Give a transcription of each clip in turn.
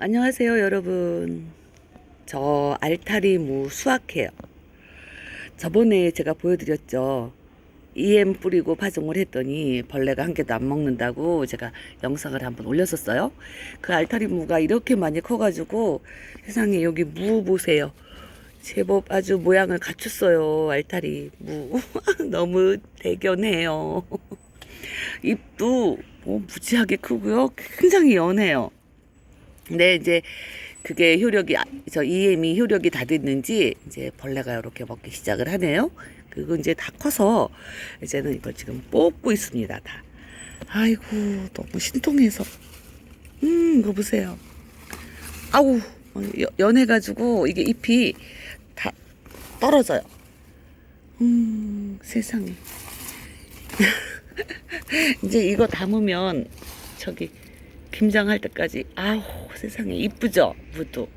안녕하세요, 여러분. 저 알타리 무 수확해요. 저번에 제가 보여드렸죠. EM 뿌리고 파종을 했더니 벌레가 한 개도 안 먹는다고 제가 영상을 한번 올렸었어요. 그 알타리 무가 이렇게 많이 커가지고 세상에 여기 무 보세요. 제법 아주 모양을 갖췄어요. 알타리 무. 너무 대견해요. 잎도 뭐 무지하게 크고요. 굉장히 연해요. 근데 이제 그게 효력이 아- 저 EM이 효력이 다 됐는지 이제 벌레가 이렇게 먹기 시작을 하네요. 그리고 이제 다 커서 이제는 이걸 지금 뽑고 있습니다. 다. 아이고 너무 신통해서. 음 이거 보세요. 아우 여- 연해가지고 이게 잎이 다 떨어져요. 음 세상에. 이제 이거 담으면 저기 김장할 때까지 아우 세상에 이쁘죠 무도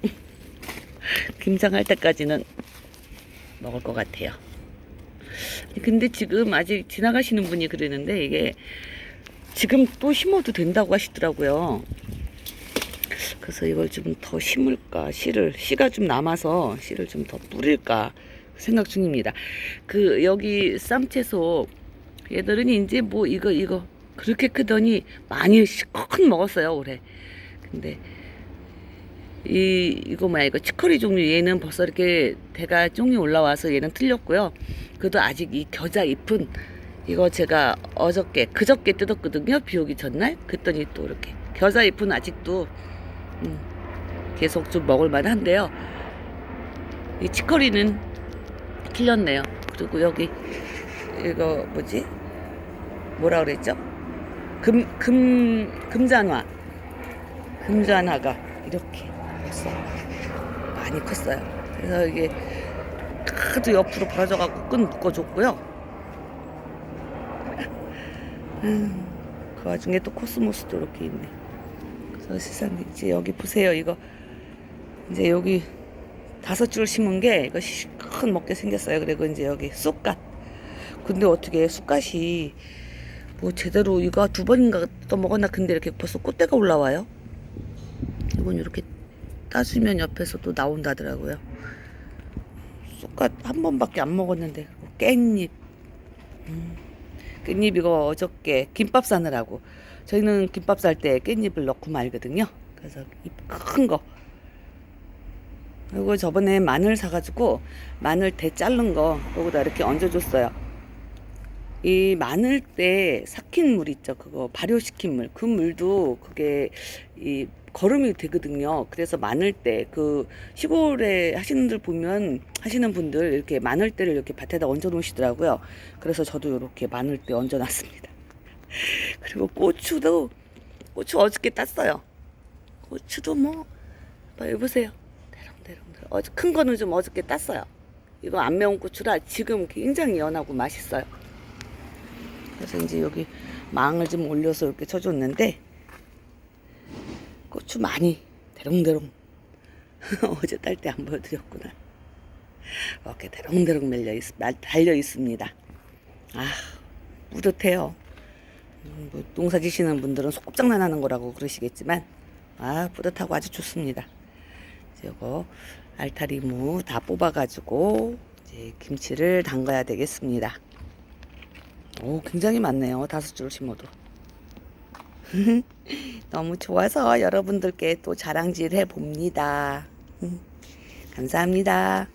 김장할 때까지는 먹을 것 같아요. 근데 지금 아직 지나가시는 분이 그러는데 이게 지금 또 심어도 된다고 하시더라고요. 그래서 이걸 좀 더 심을까 씨를 씨가 좀 남아서 씨를 좀 더 뿌릴까 생각 중입니다. 그 여기 쌈채소 얘들은 이제 뭐 이거 이거 그렇게 크더니 많이 큰 먹었어요 올해. 근데 이 이거 뭐야 이거 치커리 종류 얘는 벌써 이렇게 대가 쫑이 올라와서 얘는 틀렸고요. 그래도 아직 이 겨자 잎은 이거 제가 어저께 그저께 뜯었거든요. 비 오기 전날. 그랬더니 또 이렇게 겨자 잎은 아직도 음, 계속 좀 먹을 만 한데요. 이 치커리는 틀렸네요. 그리고 여기 이거 뭐지? 뭐라 그랬죠? 금, 금, 금잔화. 금잔화가 이렇게 벌써 많이 컸어요. 그래서 이게 하도 옆으로 벌어져갖고 끈 묶어줬고요. 음, 그 와중에 또 코스모스도 이렇게 있네. 그래서 세상에 이제 여기 보세요. 이거 이제 여기 다섯 줄 심은 게 이거 실컷 먹게 생겼어요. 그리고 이제 여기 쑥갓. 근데 어떻게 쑥갓이 뭐 제대로 이거 두 번인가 또 먹었나 근데 이렇게 벌써 꽃대가 올라와요. 이건 이렇게 따주면 옆에서 또 나온다더라고요. 쑥갓 한 번밖에 안 먹었는데 그리고 깻잎. 음, 깻잎 이거 어저께 김밥 싸느라고 저희는 김밥 쌀 때 깻잎을 넣고 말거든요. 그래서 잎큰 거. 그리고 저번에 마늘 사가지고 마늘 대 자른 거 여기다 이렇게 얹어줬어요. 이 마늘 때 삭힌 물 있죠. 그거 발효시킨 물. 그 물도 그게 이 거름이 되거든요. 그래서 마늘 때그 시골에 하시는 분들 보면 하시는 분들 이렇게 마늘 때를 이렇게 밭에다 얹어 놓으시더라고요. 그래서 저도 이렇게 마늘 때 얹어 놨습니다. 그리고 고추도 고추 어저께 땄어요. 고추도 뭐 봐, 여보세요. 대롱대롱. 어제 큰 거는 좀 어저께 땄어요. 이거 안 매운 고추라 지금 굉장히 연하고 맛있어요. 그래서 이제 여기 망을 좀 올려서 이렇게 쳐줬는데 고추 많이 대롱대롱 어제 딸 때 안 보여드렸구나. 이렇게 대롱대롱 밀려 있, 말- 달려 있습니다. 아 뿌듯해요. 음, 뭐 농사 지시는 분들은 소꿉장난 하는 거라고 그러시겠지만 아 뿌듯하고 아주 좋습니다. 이제 이거 알타리무 다 뽑아가지고 이제 김치를 담가야 되겠습니다. 오 굉장히 많네요. 다섯 줄 심어도. 너무 좋아서 여러분들께 또 자랑질 해 봅니다. 감사합니다.